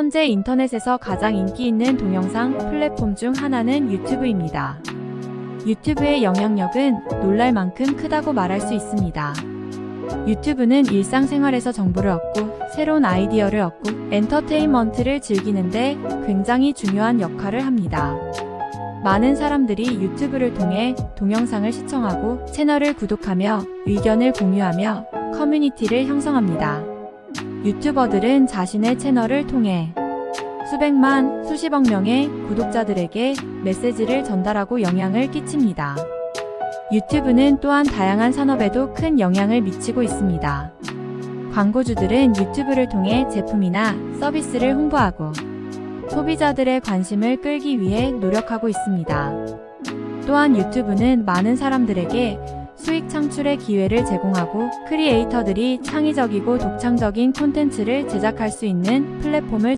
현재 인터넷에서 가장 인기 있는 동영상 플랫폼 중 하나는 유튜브입니다. 유튜브의 영향력은 놀랄 만큼 크다고 말할 수 있습니다. 유튜브는 일상생활에서 정보를 얻고 새로운 아이디어를 얻고 엔터테인먼트를 즐기는데 굉장히 중요한 역할을 합니다. 많은 사람들이 유튜브를 통해 동영상을 시청하고 채널을 구독하며 의견을 공유하며 커뮤니티를 형성합니다. 유튜버들은 자신의 채널을 통해 수백만, 수십억 명의 구독자들에게 메시지를 전달하고 영향을 끼칩니다. 유튜브는 또한 다양한 산업에도 큰 영향을 미치고 있습니다. 광고주들은 유튜브를 통해 제품이나 서비스를 홍보하고 소비자들의 관심을 끌기 위해 노력하고 있습니다. 또한 유튜브는 많은 사람들에게 수익 창출의 기회를 제공하고 크리에이터들이 창의적이고 독창적인 콘텐츠를 제작할 수 있는 플랫폼을